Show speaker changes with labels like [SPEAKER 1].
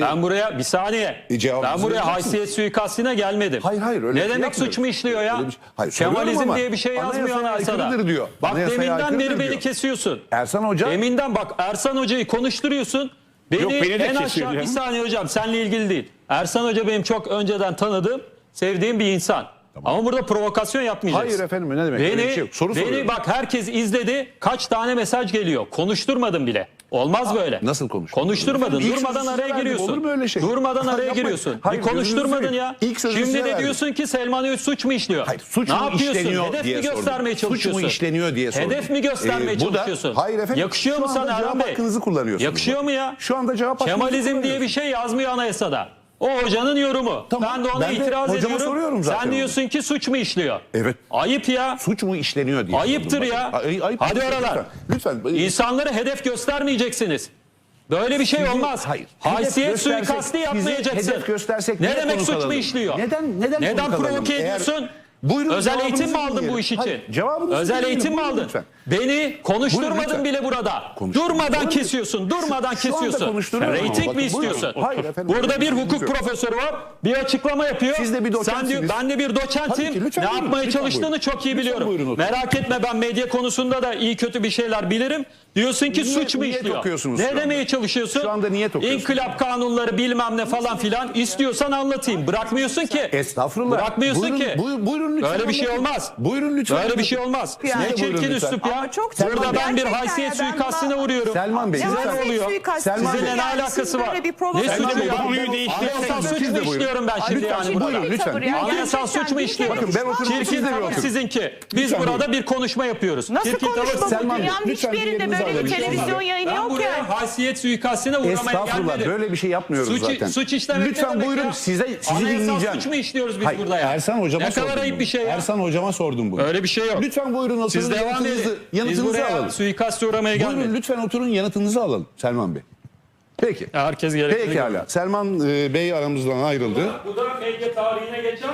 [SPEAKER 1] Ben buraya bir saniye.
[SPEAKER 2] E,
[SPEAKER 1] ben buraya haysiyet suikastine gelmedim.
[SPEAKER 2] Hayır, hayır, öyle
[SPEAKER 1] Ne
[SPEAKER 2] şey
[SPEAKER 1] demek suç mu işliyor ya?
[SPEAKER 2] Şey- Hayır,
[SPEAKER 1] Kemalizm
[SPEAKER 2] ama
[SPEAKER 1] diye bir şey yazmıyor anayasada.
[SPEAKER 2] aykırıdır diyor.
[SPEAKER 1] Bak
[SPEAKER 2] Anayasaya
[SPEAKER 1] deminden beri
[SPEAKER 2] aykırıdır
[SPEAKER 1] beni
[SPEAKER 2] diyor.
[SPEAKER 1] kesiyorsun.
[SPEAKER 2] Ersan Hoca
[SPEAKER 1] Deminden bak Ersan Hoca'yı konuşturuyorsun. Beni,
[SPEAKER 3] Yok, beni de
[SPEAKER 1] en aşağı bir saniye hocam seninle ilgili değil. Ersan Hoca benim çok önceden tanıdığım, sevdiğim bir insan. Ama burada provokasyon yapmayacaksın.
[SPEAKER 2] Hayır efendim, ne demek?
[SPEAKER 1] Beni,
[SPEAKER 2] şey yok. Soru
[SPEAKER 1] beni
[SPEAKER 2] soruyorum.
[SPEAKER 1] bak herkes izledi. Kaç tane mesaj geliyor. Konuşturmadım bile. Olmaz böyle.
[SPEAKER 2] nasıl konuşturdun?
[SPEAKER 1] Konuşturmadın.
[SPEAKER 2] İlk
[SPEAKER 1] Durmadan araya giriyorsun.
[SPEAKER 2] olur mu öyle şey?
[SPEAKER 1] Durmadan araya
[SPEAKER 2] Yapmayın.
[SPEAKER 1] giriyorsun.
[SPEAKER 2] Hayır,
[SPEAKER 1] bir konuşturmadın ya.
[SPEAKER 2] İlk
[SPEAKER 1] Şimdi de
[SPEAKER 2] verdim.
[SPEAKER 1] diyorsun ki Selman Öğüt suç mu işliyor?
[SPEAKER 2] Hayır, suç
[SPEAKER 1] ne
[SPEAKER 2] mu
[SPEAKER 1] yapıyorsun?
[SPEAKER 2] işleniyor
[SPEAKER 1] Hedef
[SPEAKER 2] diye
[SPEAKER 1] mi
[SPEAKER 2] sordum.
[SPEAKER 1] göstermeye
[SPEAKER 2] Suç mu
[SPEAKER 1] çalışıyorsun?
[SPEAKER 2] işleniyor diye sordum.
[SPEAKER 1] Hedef mi göstermeye
[SPEAKER 2] Ee, bu da-
[SPEAKER 1] çalışıyorsun?
[SPEAKER 2] Hayır efendim,
[SPEAKER 1] Yakışıyor mu sana Erhan
[SPEAKER 2] cevap
[SPEAKER 1] Bey?
[SPEAKER 2] hakkınızı kullanıyorsunuz.
[SPEAKER 1] Yakışıyor mu ya?
[SPEAKER 2] Şu anda cevap hakkınızı
[SPEAKER 1] Kemalizm diye bir şey yazmıyor anayasada. O hocanın yorumu.
[SPEAKER 2] Tamam,
[SPEAKER 1] Ben de ona
[SPEAKER 2] ben de
[SPEAKER 1] itiraz
[SPEAKER 2] hocama
[SPEAKER 1] ediyorum.
[SPEAKER 2] soruyorum zaten
[SPEAKER 1] Sen diyorsun ki suç mu işliyor?
[SPEAKER 2] Evet.
[SPEAKER 1] Ayıp ya.
[SPEAKER 2] Suç mu işleniyor diye
[SPEAKER 1] Ayıptır ya.
[SPEAKER 2] Ay- ayıp
[SPEAKER 1] Hadi oralar.
[SPEAKER 2] Lütfen. lütfen.
[SPEAKER 1] İnsanları hedef göstermeyeceksiniz. Böyle bir şey
[SPEAKER 2] Sizi-
[SPEAKER 1] olmaz.
[SPEAKER 2] hayır.
[SPEAKER 1] Haysiyet
[SPEAKER 2] sizi
[SPEAKER 1] yapmayacaksın.
[SPEAKER 2] hedef göstersek
[SPEAKER 1] ne demek suç mu işliyor?
[SPEAKER 2] Neden- neden
[SPEAKER 1] Neden provoke
[SPEAKER 2] Eğer-
[SPEAKER 1] ediyorsun?
[SPEAKER 2] Buyurun,
[SPEAKER 1] Özel eğitim mi aldın
[SPEAKER 2] dinleyelim.
[SPEAKER 1] bu iş için?
[SPEAKER 2] Hayır, cevabınızı
[SPEAKER 1] Özel
[SPEAKER 2] dinleyelim.
[SPEAKER 1] eğitim mi aldın?
[SPEAKER 2] lütfen.
[SPEAKER 1] Beni konuşturmadın
[SPEAKER 2] Buyurun lütfen.
[SPEAKER 1] bile burada.
[SPEAKER 2] Konuştum.
[SPEAKER 1] Durmadan
[SPEAKER 2] Buyurun.
[SPEAKER 1] kesiyorsun. Durmadan
[SPEAKER 2] Şu
[SPEAKER 1] kesiyorsun.
[SPEAKER 2] bakın,
[SPEAKER 1] mi istiyorsun?
[SPEAKER 2] buyurun. Hayır efendim,
[SPEAKER 1] Burada bir hukuk
[SPEAKER 2] yok.
[SPEAKER 1] profesörü var. Bir açıklama yapıyor.
[SPEAKER 2] Siz de bir
[SPEAKER 1] Sen diyor,
[SPEAKER 2] doçentsiniz.
[SPEAKER 1] ben de bir
[SPEAKER 2] ki,
[SPEAKER 1] doçentim.
[SPEAKER 2] lütfen
[SPEAKER 1] ne
[SPEAKER 2] buyurun,
[SPEAKER 1] yapmaya
[SPEAKER 2] lütfen
[SPEAKER 1] çalıştığını
[SPEAKER 2] buyurun.
[SPEAKER 1] çok iyi
[SPEAKER 2] Lütfen
[SPEAKER 1] biliyorum.
[SPEAKER 2] buyurun.
[SPEAKER 1] Merak etme ben medya konusunda da iyi kötü bir şeyler bilirim. Diyorsun ki
[SPEAKER 2] Niye-
[SPEAKER 1] suç mu
[SPEAKER 2] niye
[SPEAKER 1] işliyor? Ne
[SPEAKER 2] şu
[SPEAKER 1] demeye çalışıyorsun?
[SPEAKER 2] Şu anda niye okuyorsunuz?
[SPEAKER 1] İnkılap kanunları bilmem ne falan filan istiyorsan anlatayım. Bırakmıyorsun ki.
[SPEAKER 2] Estağfurullah.
[SPEAKER 1] Bırakmıyorsun ki.
[SPEAKER 2] Buyurun, buyurun lütfen.
[SPEAKER 1] Böyle bir şey olmaz.
[SPEAKER 2] Buyurun lütfen.
[SPEAKER 1] Böyle bir şey olmaz.
[SPEAKER 2] Yani.
[SPEAKER 1] Ne çirkin
[SPEAKER 2] Buyurun lütfen.
[SPEAKER 1] üslup ya.
[SPEAKER 4] Çok
[SPEAKER 1] Burada ben bir haysiyet
[SPEAKER 4] buna-
[SPEAKER 1] uğruyorum.
[SPEAKER 2] Selman Bey,
[SPEAKER 1] Size ne oluyor?
[SPEAKER 2] Selman Bey.
[SPEAKER 1] ne alakası var? Ne suçu ya?
[SPEAKER 2] konuyu
[SPEAKER 3] değiştirseniz.
[SPEAKER 1] Anayasal suç mu işliyorum ben şimdi
[SPEAKER 2] Lütfen,
[SPEAKER 1] yani
[SPEAKER 2] buyurun, lütfen.
[SPEAKER 1] Anayasal suç mu işliyorum?
[SPEAKER 2] Bakın ben oturup
[SPEAKER 1] Çirkin tavır sizinki. Biz burada bir konuşma yapıyoruz.
[SPEAKER 4] Nasıl
[SPEAKER 1] Çirkin tavır
[SPEAKER 4] konuşma bu?
[SPEAKER 2] Selman Bey,
[SPEAKER 4] Dünyanın
[SPEAKER 2] lütfen
[SPEAKER 4] hiçbir yerinde böyle bir televizyon yayını
[SPEAKER 1] Ben
[SPEAKER 4] yok
[SPEAKER 1] buraya
[SPEAKER 4] yani.
[SPEAKER 1] haysiyet suikastine uğramaya
[SPEAKER 2] Estağfurullah
[SPEAKER 1] gelmedim.
[SPEAKER 2] böyle bir şey yapmıyoruz zaten.
[SPEAKER 1] suç işlemek ne
[SPEAKER 2] Lütfen buyurun size sizi
[SPEAKER 1] Anayasal
[SPEAKER 2] dinleyeceğim.
[SPEAKER 1] suç mu işliyoruz biz burada ya?
[SPEAKER 2] Ersan hocama
[SPEAKER 1] Ne kadar ayıp. Bir şey ya.
[SPEAKER 2] Ersan hocama sordum bunu.
[SPEAKER 1] Öyle bir şey yok.
[SPEAKER 2] Lütfen buyurun oturun
[SPEAKER 1] Siz devam
[SPEAKER 2] yanıtınızı,
[SPEAKER 1] edin. Biz
[SPEAKER 2] yanıtınızı
[SPEAKER 1] buraya
[SPEAKER 2] alalım.
[SPEAKER 1] suikaste uğramaya
[SPEAKER 2] Buyurun
[SPEAKER 1] gelmedik.
[SPEAKER 2] lütfen oturun yanıtınızı alalım Selman Bey. Peki.
[SPEAKER 1] Herkes gerekli.
[SPEAKER 2] Pekala. Selman e, Bey aramızdan ayrıldı.
[SPEAKER 1] Bu da medya tarihine geçer.